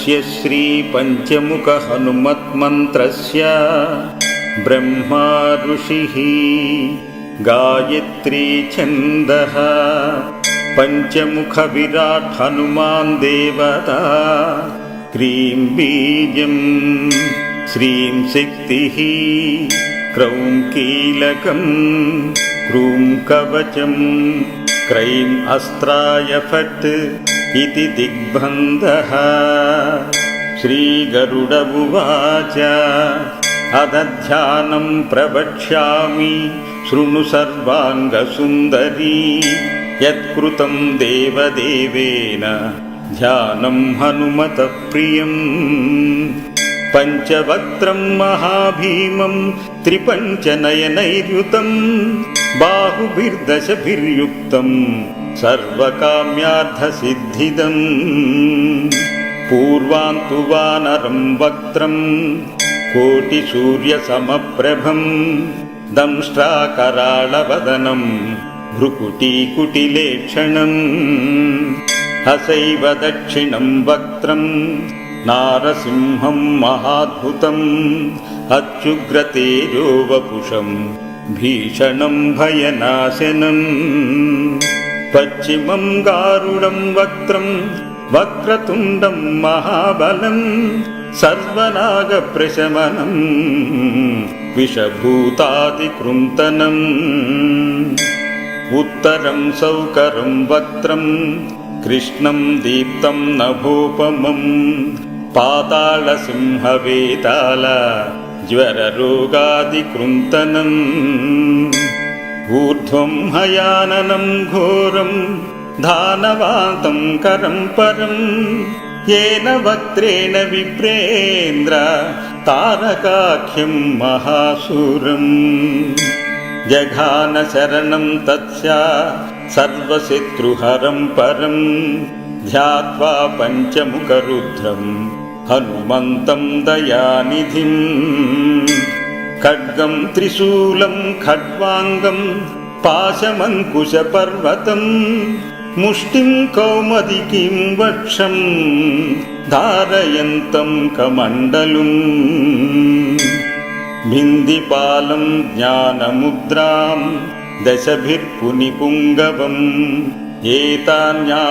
अस्य श्रीपञ्चमुखहनुमत्मन्त्रस्य ब्रह्मा ऋषिः गायत्री छन्दः पञ्चमुखविराट् हनुमान् देवता क्रीं बीजं श्रीं शक्तिः क्रौं कीलकं क्रूं कवचं क्रैम् अस्त्राय फट् इति दिग्बन्धः श्रीगरुड उवाच अदध्यानं प्रवक्ष्यामि शृणु सर्वाङ्गसुन्दरी यत्कृतं देवदेवेन ध्यानं हनुमतप्रियम् पञ्चवक्त्रं महाभीमं त्रिपञ्चनयनैर्युतं बाहुभिर्दशभिर्युक्तं सर्वकाम्यार्थसिद्धिदम् पूर्वान्तु वानरं वक्त्रं कोटिसूर्यसमप्रभं दंष्ट्राकराळवदनं भ्रुकुटीकुटिलेक्षणम् हसैव दक्षिणं वक्त्रं नारसिंहं महाद्भुतम् अत्युग्रतेजो वपुषं भीषणं भयनाशनम् पश्चिमं गारुडं वक्त्रं वक्रतुण्डं महाबलं सर्वनागप्रशमनं विषभूतादिकृन्तनम् उत्तरं सौकरं वक्त्रं कृष्णं दीप्तं नभोपमं पातालसिंहवेताल ज्वररोगादिकृन्तनम् ऊर्ध्वं हयाननं घोरं धानवान्तं करं परं येन वक्त्रेण विप्रेन्द्र तारकाख्यं महासुरम् जघानशरणं तत्स्या सर्वशत्रुहरं परं ध्यात्वा पञ्चमुखरुद्रं हनुमन्तं दयानिधिम् खड्गं त्रिशूलं खड्वाङ्गं पाशमङ्कुशपर्वतं मुष्टिं कौमदिकीं वक्षं धारयन्तं कमण्डलुम् भिन्दिपालं ज्ञानमुद्रां दशभिर्पुनिपुङ्गवम् एतान्यायुधजालानि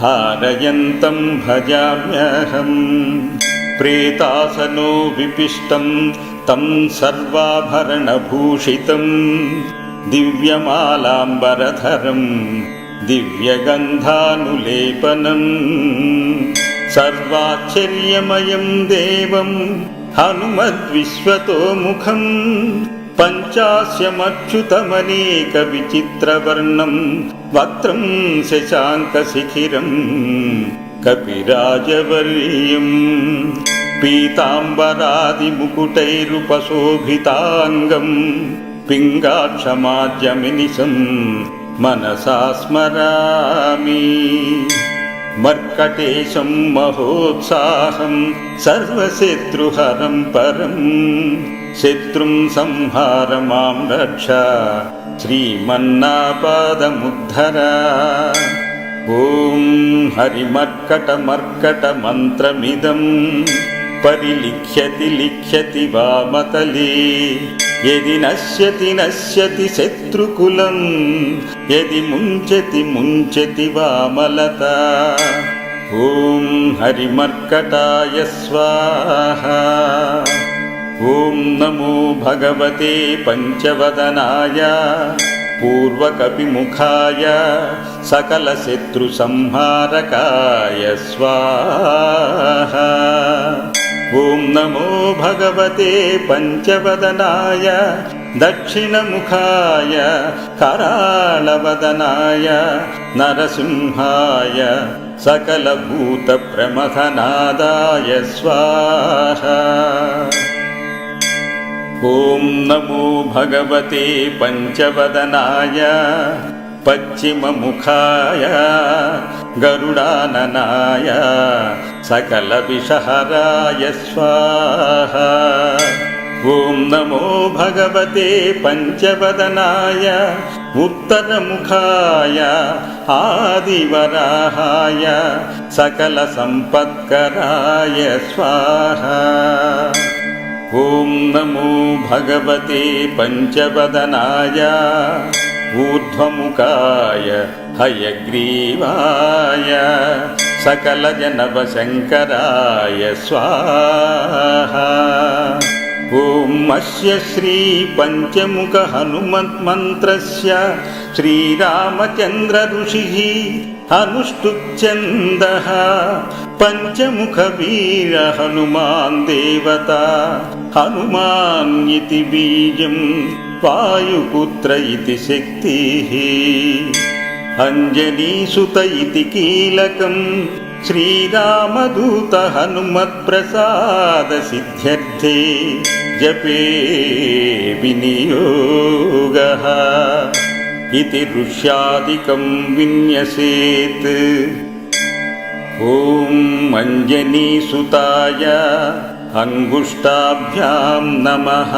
धारयन्तं भजाम्यहम् प्रेतासनो विपिष्टं तं सर्वाभरणभूषितं दिव्यमालाम्बरधरं दिव्यगन्धानुलेपनम् सर्वाश्चर्यमयं देवं हनुमद्विश्वतोमुखं पञ्चास्यमच्युतमनेकविचित्रवर्णं वक्त्रं शशाङ्कशिखिरम् కపిరాజవర్యం. పీతాంబరాదిముకుటైరుపశోభితాంగం. పింగాక్షమాజమినిశం మనసా స్మరామి. మర్కటేశం మహోత్సాహం సర్వశత్రుహరం పరం. శత్రుం సంహార మాం రక్ష. శ్రీమన్నాపాదముద్ధరా. ॐ हरिमर्कटमर्कटमन्त्रमिदं परिलिख्यति लिख्यति वामतले यदि नश्यति नश्यति शत्रुकुलं यदि मुञ्चति मुञ्चति वामलता ॐ हरिमर्कटाय स्वाहा ॐ नमो भगवते पञ्चवदनाय पूर्वकपिमुखाय सकलशत्रुसंहारकाय स्वाहा ॐ नमो भगवते पञ्चवदनाय दक्षिणमुखाय कराळवदनाय नरसिंहाय सकलभूतप्रमथनादाय स्वाहा ॐ नमो भगवते पञ्चवदनाय पश्चिममुखाय गरुडाननाय सकलविषहराय स्वाहा ॐ नमो भगवते पञ्चवदनाय उत्तरमुखाय आदिवराहाय सकलसम्पत्कराय स्वाहा ॐ नमो भगवते पञ्चवदनाय ऊर्ध्वमुखाय हयग्रीवाय सकलजनवशङ्कराय स्वाहा ॐ अस्य श्रीपञ्चमुखहनुमन्मन्त्रस्य श्रीरामचन्द्रऋषिः अनुष्टुप्छन्दः पञ्चमुखवीरहनुमान् देवता हनुमान् इति बीजं वायुपुत्र इति शक्तिः अञ्जनीसुत इति कीलकम् श्रीरामदूत हनुमत्प्रसादसिद्ध्यर्थे जपे विनियोगः इति ऋष्यादिकं विन्यसेत् ॐ अञ्जनीसुताय अङ्गुष्टाभ्यां नमः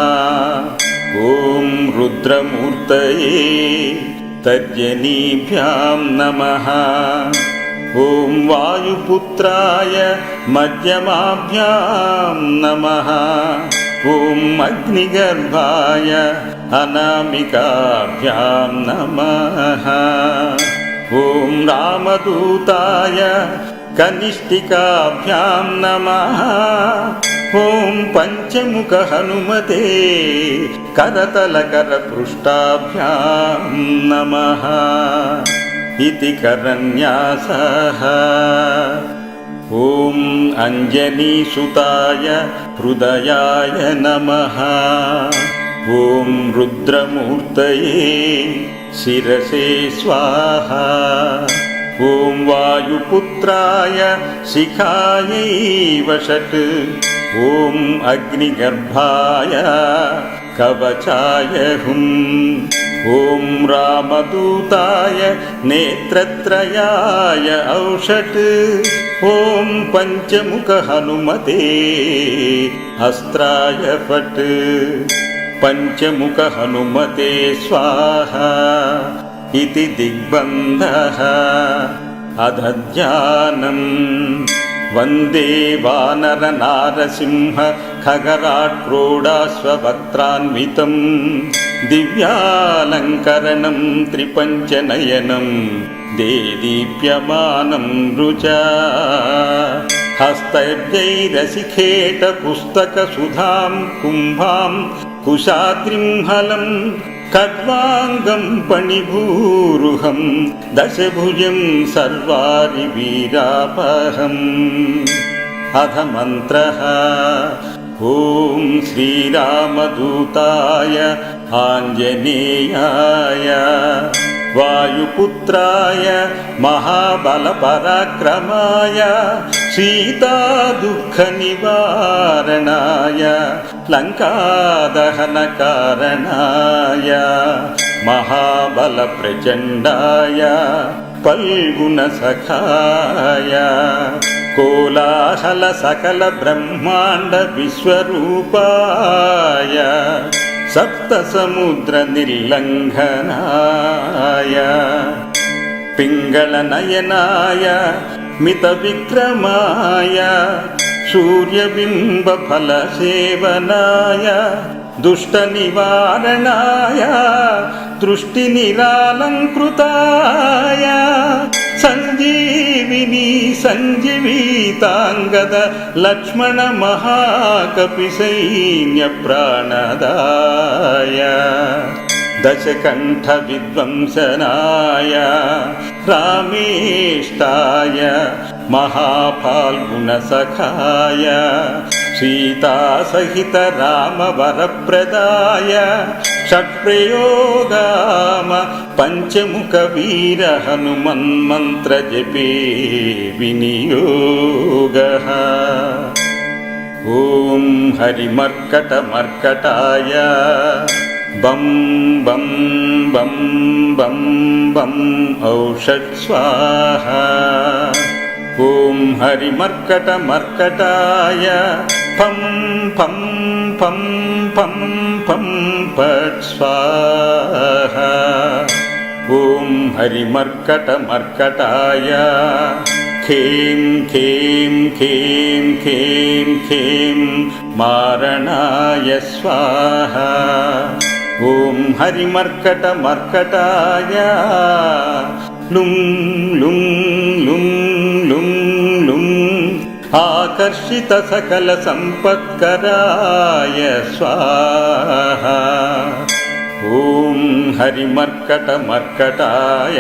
ॐ रुद्रमूर्तये तर्जनीभ्यां नमः ॐ वायुपुत्राय मध्यमाभ्यां नमः ॐ अग्निगर्भाय अनामिकाभ्यां नमः ॐ रामदूताय कनिष्ठिकाभ्यां नमः ॐ पञ्चमुखहनुमते करतलकरपृष्ठाभ्यां नमः इति करन्यासः ॐ अञ्जनीसुताय हृदयाय नमः। ॐ रुद्रमूर्तये शिरसे स्वाहा। ॐ वायुपुत्राय शिखायै षट् ॐ अग्निगर्भाय कवचाय हुम् ॐ रामदूताय नेत्रत्रयाय औषट् ॐ पञ्चमुखहनुमते अस्त्राय फट् पञ्चमुखहनुमते स्वाहा इति दिग्बन्धः अधध्यानम् वन्दे वानरनारसिंह खगराट्क्रोडाश्ववक्त्रान्वितं दिव्यालङ्करणं దివ్యాలంకరణం త్రిపంచనయనం దేదీప్యమానం రుచ హస్తైర్జైరసిఖేటపుస్తకసుధాం కుంభాం కుశాద్రింహలం ఖడ్వాంగం పణిభూరుహం దశభుజం సర్వారి వీరాపహం అధ మంత్ర ఓం శ్రీరామదూతాయ आञ्जनेयाय वायुपुत्राय महाबलपराक्रमाय सीतादुःखनिवारणाय लङ्कादहनकारणाय महाबलप्रचण्डाय पल्गुणसखाय कोलाहलसकलब्रह्माण्डविश्वरूपाय सप्तसमुद्रनिर्लङ्घनाय पिङ्गलनयनाय मितविक्रमाय सूर्यबिम्बफलसेवनाय दुष्टनिवारणाय दृष्टिनिरालङ्कृताय ಸಂಜೀವಿನಿ ಸಂಜೀವಿತಾಂಗದ ಲಕ್ಷ್ಮಣ ಮಹಾಕಪಿ ಸೈನ್ಯ ಪ್ರಾಣದಾಯ ದಶಕಂಠ ವಿಧ್ವಂಸನಾಯ ರಾಮೇಷ್ಟಾಯ మహాఫాల్గుణ సఖాయ సీతాసహిత రామవరప్రదాయ षट्प्रयोगाम पञ्चमुखवीरहनुमन्मन्त्रजपे विनियोगः ॐ हरिमर्कटमर्कटाय बं बं बं बं बं औषट् स्वाहा ॐ हरिमर्कटमर्कटाय ఫం ఫం పం పం పం పట్ స్వాహ. ఓం హరిమర్కటమర్కటాయ ఖేం ఖేం ఖేం ఖేం ఖేం మారణాయ స్వాహ. ఓం హరిమర్కటమర్కటాయ లుం లుం లుం లుం ఆకర్షిత సకల సంపత్కరాయ స్వాహ. ఓం హరిమర్కట మర్కటాయ.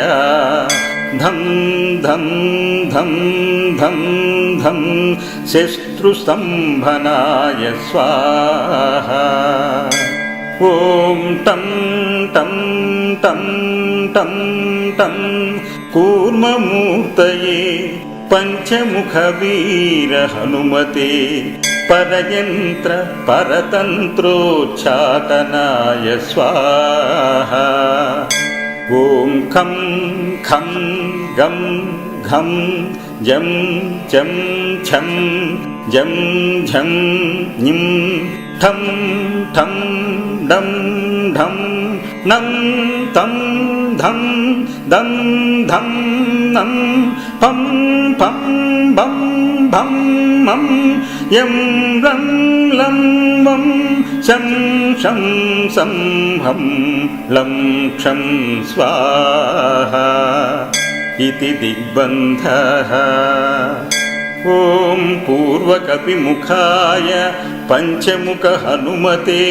ధం ధం ధం ధం ధం శత్రుస్తంభనాయ స్వాహ. ఓం టం టం టం టం టం కూర్మమూర్తయే పంచముఖ వీర హనుమతే పరయంత్ర పరతంత్రోచ్చాటనాయ స్వాహ. ఓం ఖం ఖం గం ఘం జం జం ఛం జం ఝం నిం ठं ठं डं ढं नं तं धं दं धं नं फं फं बं भं मं यं रं लं वं शं शं सं हं लं क्षं स्वाहा इति दिग्बन्धः ॐ पूर्वकपिमुखाय पञ्चमुखहनुमते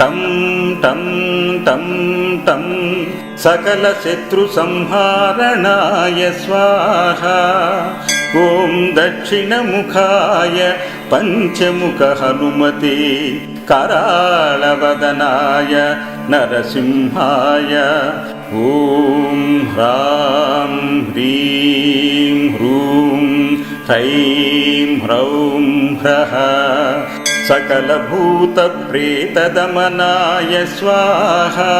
तं तं तं तं सकलशत्रुसंहारणाय स्वाहा ॐ दक्षिणमुखाय पञ्चमुखहनुमते कराळवदनाय नरसिंहाय ॐ ह्रां ह्रीं ह्रूं ह्रैं ह्रौं ह्रः सकलभूतप्रेतदमनाय स्वाहा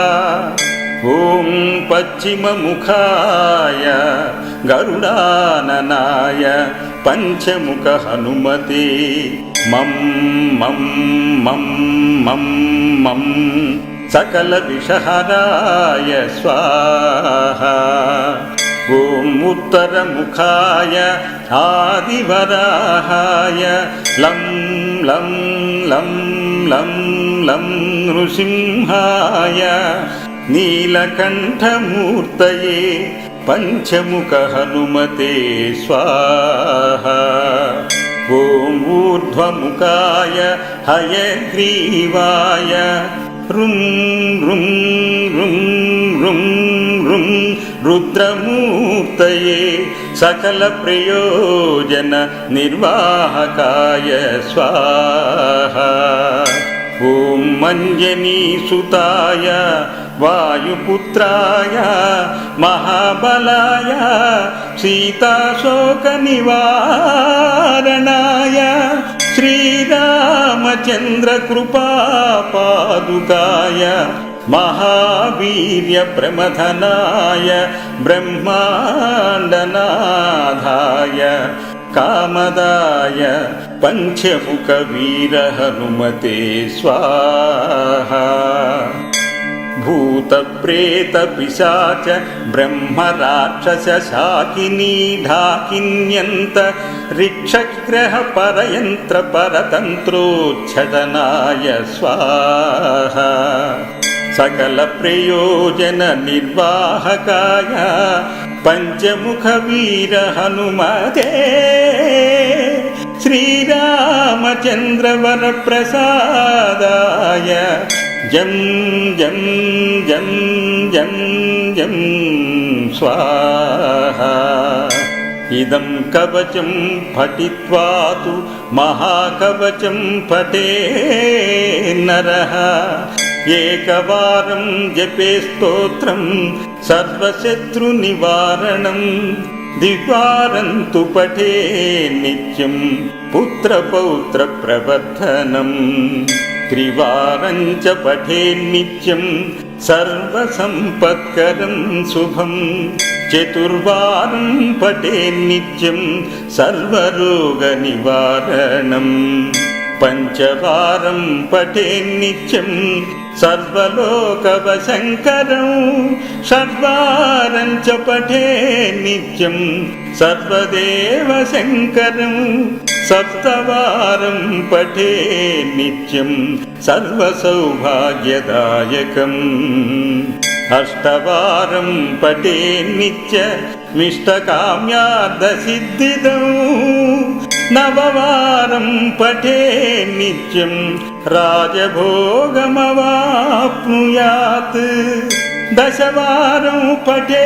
ॐ पश्चिममुखाय गरुडाननाय पञ्चमुखहनुमते मं मं मं मं मं सकलविषहराय स्वाहा ॐ उत्तरमुखाय आदिवराहाय लं लं लं लं लं नृसिंहाय नीलकण्ठमूर्तये पञ्चमुखहनुमते स्वाहा ॐ ऊर्ध्वमुखाय हयग्रीवाय रुं रुं रुं रुं रुं रुद्रमूर्तये सकलप्रयोजननिर्वाहकाय स्वाहा ॐ मञ्जनीसुताय वायुपुत्राय महाबलाय सीताशोकनिवारणाय श्रीरामचन्द्रकृपापादुकाय महावीर्यप्रमथनाय ब्रह्माण्डनाथाय कामदाय पञ्चमुखवीरहनुमते स्वाहा भूतप्रेतपिशाच ब्रह्मराक्षसशाकिनी ढाकिन्यन्त ऋक्षग्रहपरयन्त्रपरतन्त्रोच्छटनाय स्वाहा सकलप्रयोजननिर्वाहकाय पञ्चमुखवीरहनुमते श्रीरामचन्द्रवरप्रसादाय जं जं जं जं जं स्वाहा इदं कवचं पठित्वा तु महाकवचं पठे नरः एकवारं जपे स्तोत्रं सर्वशत्रुनिवारणं द्विवारं तु पठे नित्यं पुत्रपौत्रप्रवर्धनम् त्रिवारं च पठे नित्यं सर्वसम्पत्करं शुभं चतुर्वारं पठे नित्यं सर्वरोगनिवारणम् పంచవారం పఠేన్నిత్యం సర్వలోకవశంకరం షడ్వారం చ పఠే నిత్యం సర్వదేవ శంకరం సప్తవారం పఠే నిత్యం సర్వసౌభాగ్యదాయకం అష్టవారం పఠే నిత్య మిష్టకామ్యార్థసిద్ధిదం నవవారం పఠే నిత్యం రాజభోగమవాప్నుయాత్ దశవారం పఠే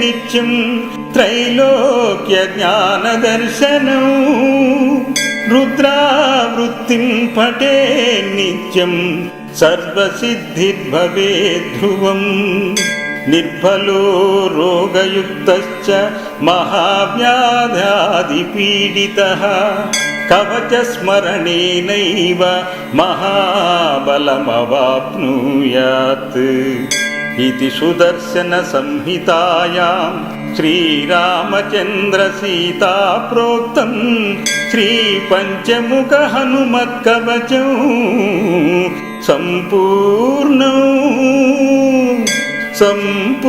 నిత్యం త్రైలోక్య జ్ఞానదర్శనం రుద్రావృత్తిం పఠే నిత్యం సర్వసిద్ధిర్భవే ధ్రువం నిర్ఫలో రోగయుక్తశ్చ మహావ్యాధాదిపీడితः కవచస్మరణేనైవ మహాబలమవాప్నుయాత్ ఇది సుదర్శన సంహితాయాం